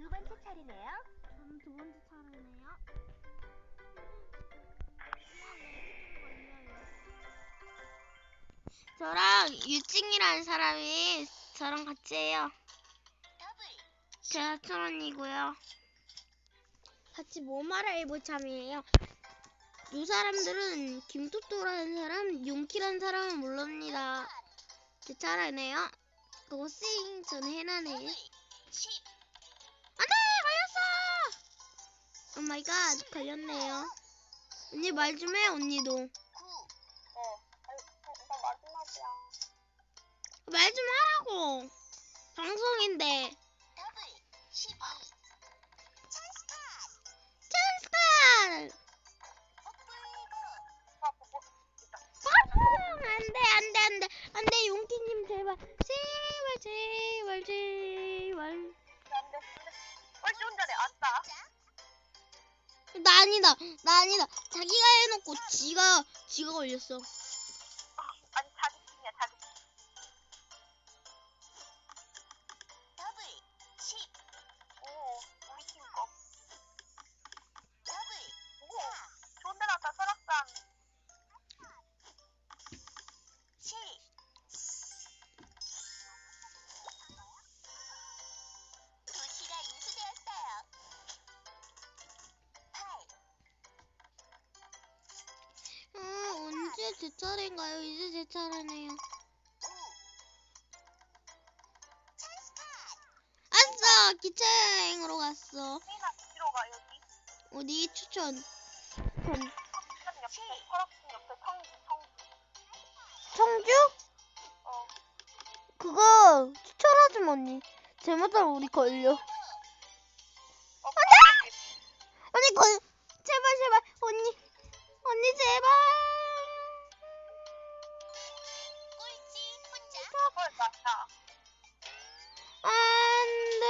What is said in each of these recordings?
두 번째 차례네요. 저는 두 번째 차례네요. 저랑 유찡이라는 사람이 저랑 같이 해요. 제가 천원이고요. 같이 모마를 해볼 참이에요. 이 사람들은 김토토라는 사람, 용키라는 사람은 모릅니다. 제 차례네요. 그거 싱, 저는 해나네요. 안돼! 걸렸어! 오 마이 갓, 걸렸네요. 언니 말 좀 해, 언니도. 어, 아니, 어, 나 마지막이야. 말 좀 하라고. 방송인데. 찬스카! 아, 보고 있다. 안돼 안돼 안돼 안돼 용기님 제발 제발 제발 나 아니다. 나 아니다. 자기가 해놓고 지가 지가 걸렸어 제제 차례인가요? 이제 제 차례네요. 아싸! 기차여행으로 갔어. 세인아, 뒤로 가, 여기. 어디? 추천. 전 설악산 옆에, 설악산 옆에 청주, 청주. 청주 어, 그거 추천하지 마 언니. 잘못하면 우리 걸려 혼자. 그걸 맞다. 안돼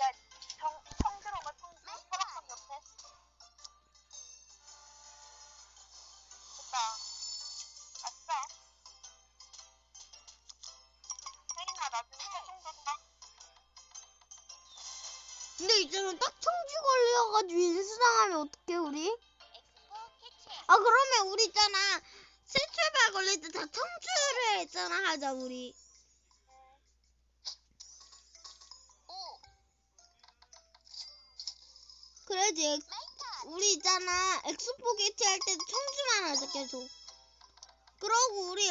야, 청, 청주로 가, 청주. 설악산 옆에. 됐다. 아싸. 세인아, 나중에 청주 가. 근데 이제는 딱 청주 걸려가지고 인수당하면 어떡해 우리? 그러면 우리 있잖아. 새 출발 걸릴 때 다 청주를 했잖아 하자 우리. 5, 그래야지. 엑- 우리 있잖아. 엑스포 게이트 할 때도 청주만 하자 계속. 그러고 우리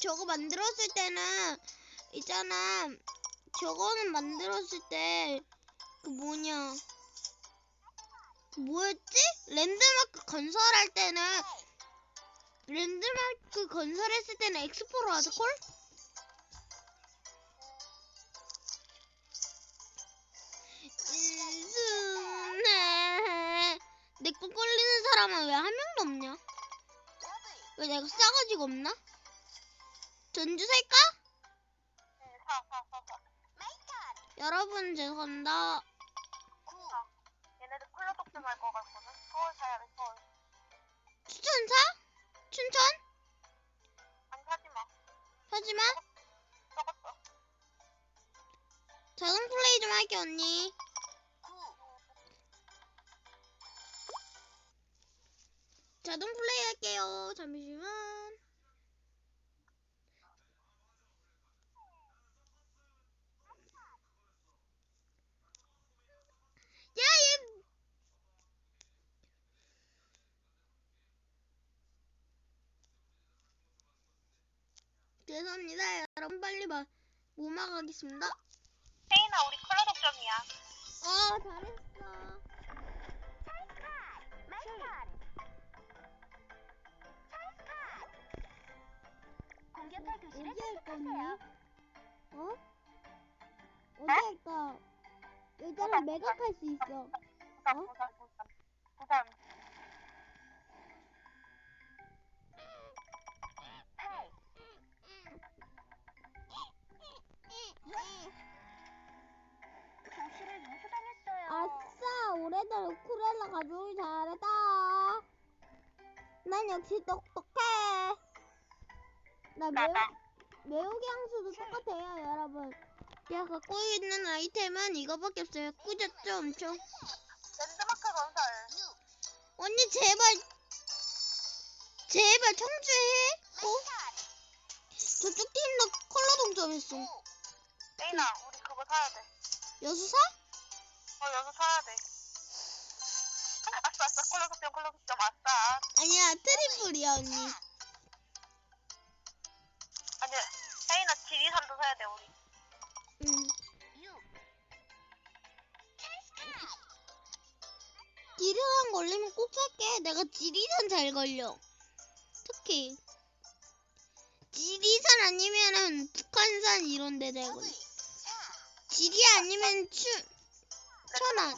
저거 만들었을 때는 있잖아. 저거는 만들었을 때 그 뭐냐. 그 뭐였지? 랜드마크 건설할 때는 랜드마크 건설했을 때는 엑스포로 하자콜? 인수네 내거 걸리는 사람은 왜 한 명도 없냐? 왜 내가 싸가지고 없나? 전주 살까? 사. 여러분 죄송합니다 자동 플레이 좀 할게 언니. 9, 자동 플레이 할게요 잠시만. 야 얘! 죄송합니다 여러분. 빨리 마 모마 가겠습니다 세인아, 우리 콜라 독점이야. 어 잘했어 공격할 도시를 어디 할 거니? 선택하세요. 어? 어디 할까? 여자를 매각할 수 있어. 어? 부산, 부산. 부산. 올해도 우쿨렐라 가져오기 잘했다. 난 역시 똑똑해. 나 매, 나가. 매우기 향수도 똑같아요, 여러분. 제가 갖고 있는 아이템은 이거밖에 없어요. 꾸졌죠, 엄청? 랜드마크 건설. 언니 제발 제발 청주해. 어? 저쪽 팀도 컬러 동점했어. 레이나, 우리 그거 사야 돼. 여수 사? 어, 여기서 사야 돼. 속점, 콜라 속점, 아싸. 아니야 트리플이야 언니. 아니, 레이나 지리산도 사야 돼, 우리. 응. 지리산 걸리면 꼭 살게. 내가 지리산 잘 걸려. 특히 지리산 아니면은 북한산 이런 데잘 걸려. 지리 아니면 추 천안.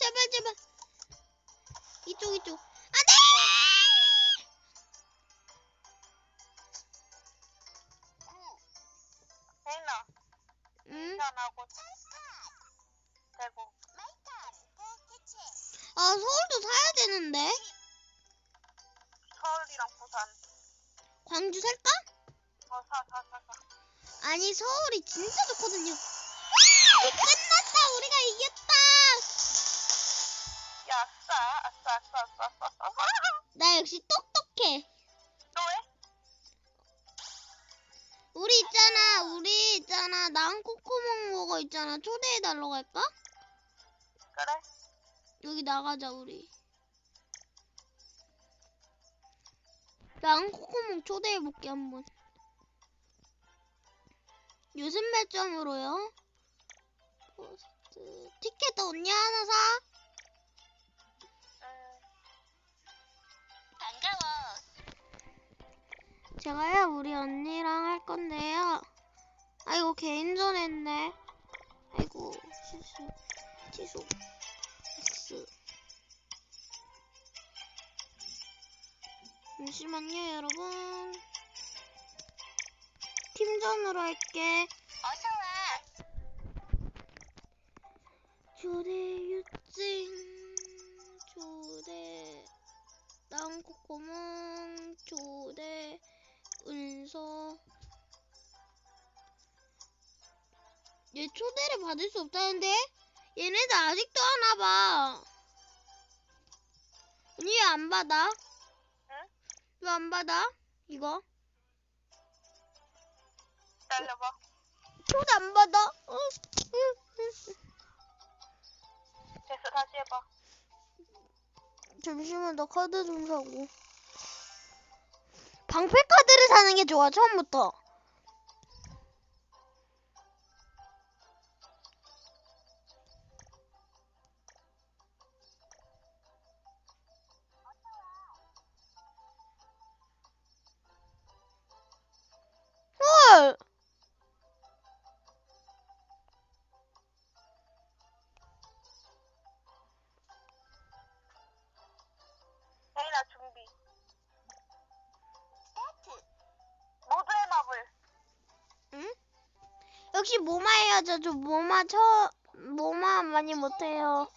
제발 제발. 이쪽 이쪽. 안돼. 레이나, 응. 아 서울도 사야 되는데. 서울이랑 부산. 광주 살까? 어, 사, 사, 사, 사. 아니 서울이 진짜 좋거든요. 와! 끝났다. 우리가 이겼다. 역시 똑똑해. 또 해? 우리 있잖아. 우리 있잖아. 난 코코몽 먹어 있잖아. 초대해 달라고 할까? 그래. 여기 나가자 우리. 난 코코몽 초대해 볼게 한번. 요즘 매점으로요. 포스트 티켓 언니 하나 사. 반가워. 제가요 우리 언니랑 할 건데요. 아이고 개인전 했네. 아이고 실수 취소 X. 잠시만요 여러분. 팀전으로 할게. 어서 와. 초대 유증 초대 땅코코몽 초대 은서 얘 초대를 받을 수 없다는데 얘네들 아직도 하나 봐 언니 왜안 받아? 응? 왜 안 받아? 이거 기다려봐. 초대 안 받아 어? 응, 응. 됐어, 다시 해봐. 잠시만 나 카드 좀 사고. 방패 카드를 사는 게 좋아 처음부터 역시 모마 해야죠. 저 모마 저 모마 많이 못해요